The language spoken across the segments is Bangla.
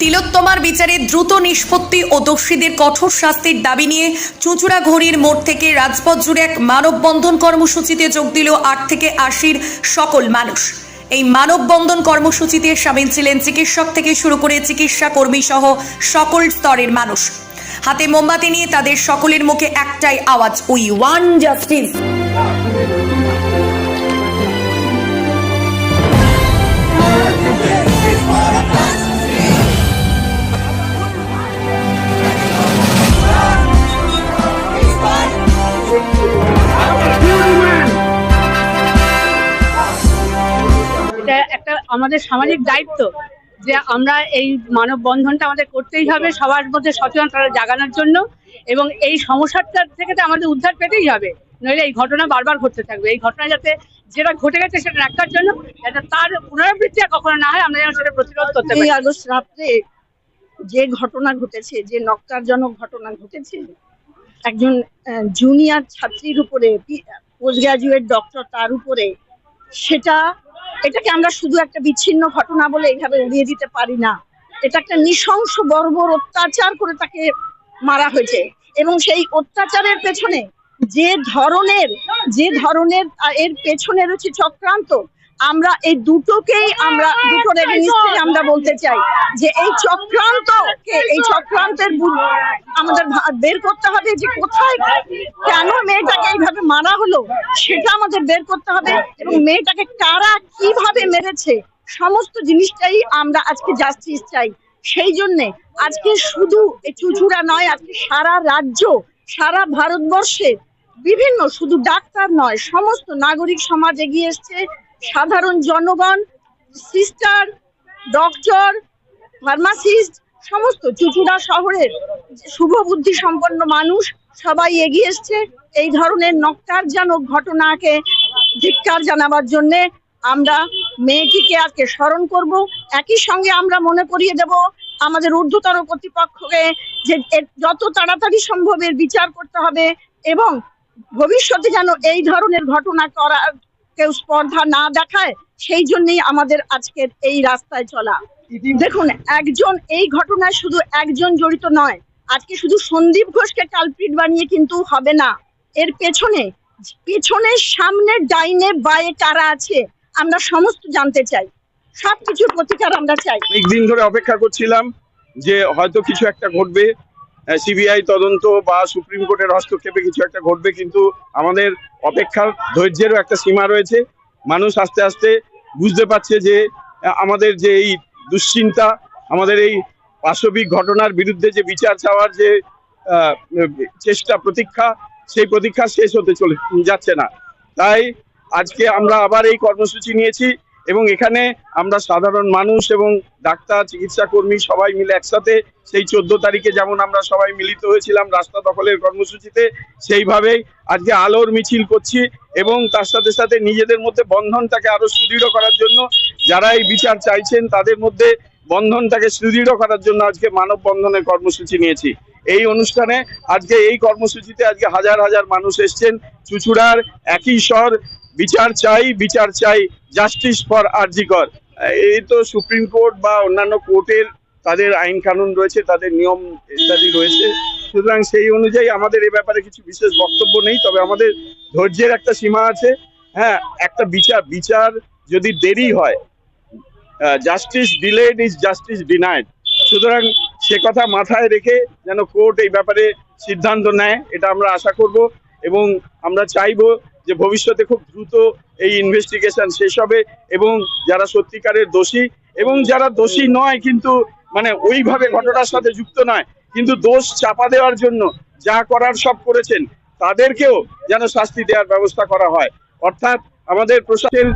তিলোত্তমার বিচারে দ্রুত নিষ্পত্তি ও দোষীদের কঠোর শাস্তির দাবি নিয়ে চুঁচুড়া ঘড়ির মোড় থেকে রাজপথ জুড়ে এক মানববন্ধন কর্মসূচিতে যোগ দিল আট থেকে আশির সকল মানুষ। এই মানববন্ধন কর্মসূচিতে সামিল ছিলেন চিকিৎসক থেকে শুরু করে চিকিৎসা কর্মী সহ সকল স্তরের মানুষ। হাতে মোমবাতি নিয়ে তাদের সকলের মুখে একটাই আওয়াজ উই ওয়ান জাস্টিস আমাদের সামাজিক দায়িত্ব যে আমরা এই মানববন্ধনটা আমাদের করতেই হবে, সবার মধ্যে সচেতনতা জাগানোর জন্য এবং এই সমস্যাটার থেকে তো আমাদের উদ্ধার পেতেই হবে। নইলে এই ঘটনা বারবার ঘটতে থাকবে। এই ঘটনা যাতে যেটা ঘটে গেছে সেটা রাখার জন্য যাতে তার পুনরাবৃত্তি আর কখনো না হয়, আমরা যেন সেটা প্রতিরোধ করতে পারি। আগস্ট রাত্রে যে ঘটনা ঘটেছে, যে নক্কারজনক ঘটনা ঘটেছে, একজন জুনিয়র ছাত্রীর উপরে পোস্ট গ্রাজুয়েট ডক্টর তার উপরে, সেটা এটাকে আমরা শুধু একটা বিচ্ছিন্ন ঘটনা বলে এইভাবে উড়িয়ে দিতে পারি না। এটা একটা নৃশংস বর্বর অত্যাচার করে তাকে মারা হয়েছে। এবং সেই অত্যাচারের পেছনে যে ধরনের যে ধরনের এর পেছনে রয়েছে চক্রান্ত আমরা এই দুটোকেই আমরা দুটোর এগেনিস্টে আমরা বলতে চাই যে এই চক্রান্তকে এই চক্রান্তের আমাদের বের করতে হবে যে কোথায় কেন মেয়েটাকে এইভাবে মারা হলো সেটা আমাদের বের করতে হবে এবং মেয়েটাকে কারা কীভাবে মেরেছে সমস্ত জিনিসটাই আমরা আজকে জাস্টিস চাই। সেই জন্যে আজকে শুধু এই চুচুড়া নয় আজকে সারা রাজ্য সারা ভারতবর্ষে বিভিন্ন শুধু ডাক্তার নয় সমস্ত নাগরিক সমাজ এগিয়ে এসছে। সাধারণ জনগণ সিস্টার ডক্টর ফার্মাসিস্ট সমস্ত চুচুড়া শহরের শুভ বুদ্ধি সম্পন্ন মানুষ সবাই এগিয়ে এসছে। এই ধরনের নক্কারজনক ঘটনাকে ধিক্কার জানাবার জন্য আমরা মেয়েটিকে আজকে স্মরণ করব। একই সঙ্গে আমরা মনে করিয়ে দেব আমাদের ঊর্ধ্বতর কর্তৃপক্ষকে যে যত তাড়াতাড়ি সম্ভব এর বিচার করতে হবে এবং ভবিষ্যতে যেন এই ধরনের ঘটনা করার কেউ স্পর্ধা না দেখায় সেই জন্যই আমাদের আজকের এই রাস্তায় চলা। দেখুন একজন এই ঘটনায় শুধু একজন জড়িত নয় আজকে শুধু সন্দীপ ঘোষকে কালপ্রিট বানিয়ে কিন্তু হবে না। এর পেছনে পেছনে সামনে ডাইনে বায়ে কারা আছে আমরা সমস্ত জানতে চাই। সবকিছুর প্রতিকার আমরা চাই। অনেক দিন ধরে অপেক্ষা করছিলাম যে হয়তো কিছু একটা ঘটবে। সিবিআই তদন্ত বা সুপ্রিম কোর্টের হস্তক্ষেপে কিছু একটা ঘটবে, কিন্তু আমাদের অপেক্ষার ধৈর্যেরও একটা সীমা রয়েছে। মানুষ আস্তে আস্তে বুঝতে পারছে যে আমাদের যে এই দুশ্চিন্তা, আমাদের এই পাশবিক ঘটনার বিরুদ্ধে যে বিচার চাওয়ার যে চেষ্টা, প্রতীক্ষা, সেই প্রতীক্ষা শেষ হতে চলে, যাচ্ছে না। তাই আজকে আমরা আবার এই কর্মসূচি নিয়েছি। এবং এখানে আমরা সাধারণ মানুষ এবং ডাক্তার, চিকিৎসা কর্মী সবাই মিলে একসাথে সেই চোদ্দ তারিখে যেমন আমরা সবাই মিলিত হয়েছিলাম রাস্তা দখলের কর্মসূচিতে, সেইভাবেই আজকে আলোর মিছিল করছি এবং তার সাথে সাথে নিজেদের মধ্যে বন্ধনটাকে আরও সুদৃঢ় করার জন্য যারা এই বিচার চাইছেন তাদের মধ্যে বন্ধনটাকে সুদৃঢ় করার জন্য আজকে মানব বন্ধনের কর্মসূচি নিয়েছি। এই অনুষ্ঠানে আজকে এই কর্মসূচিতে আজকে হাজার হাজার মানুষ এসছেন। চুচুড়ার একই স্বর বিচার চাই বিচার চাই জাস্টিস ফর আরজিকর। এই তো সুপ্রিম কোর্ট বা অন্যান্য কোর্টের তাদের আইন কানুন রয়েছে, তাদের নিয়ম ইত্যাদি রয়েছে। সুতরাং সেই অনুযায়ী আমাদের এ ব্যাপারে কিছু বিশেষ বক্তব্য নেই, তবে আমাদের ধৈর্যের একটা সীমা আছে। হ্যাঁ একটা বিচার বিচার যদি দেরি হয় justice delayed is justice denied সুতরাং সে কথা মাথায় রেখে যেন কোর্ট এই ব্যাপারে সিদ্ধান্ত নেয়, এটা আমরা আশা করব এবং আমরা চাইব যে ভবিষ্যতে খুব দ্রুত এই ইনভেস্টিগেশন শেষ হবে এবং যারা সত্যিকারের দোষী এবং যারা দোষী নয় কিন্তু মানে ওইভাবে ঘটনার সাথে যুক্ত নয়, কিন্তু দোষ চাপা দেওয়ার জন্য যা করার সব করেছেন, তাদেরকেও যেন শাস্তি দেওয়ার ব্যবস্থা করা হয়। অর্থাৎ আমাদের প্রশাসন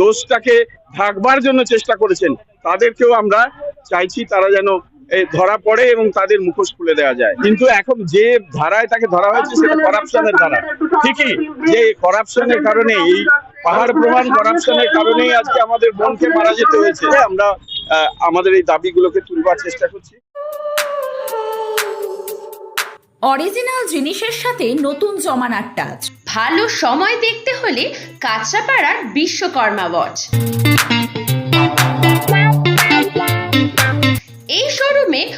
দোষটাকে ঢাকবার জন্য চেষ্টা করেছেন, তাদেরকেও আমরা চাইছি তারা যেন ধরা পড়ে এবং তাদের মুখোশ খুলে দেওয়া যায়। কিন্তু এখন যে ধারায় তাকে ধরা হয়েছে সেটা করাপশনের ধারা। ঠিকই, যে করাপশনের কারণে, এই পাহাড় প্রমাণ করাপশনের কারণেই আজকে আমাদের বোনকে মারা যেতে হয়েছে। আমরা আমাদের এই দাবিগুলোকে তুলবার চেষ্টা করছি। অরিজিনাল জিনিসের সাথে নতুন জমানার টাচ ভালো সময় দেখতে হলে কাঁচরাপাড়ার বিশ্বকর্মা ওয়াচ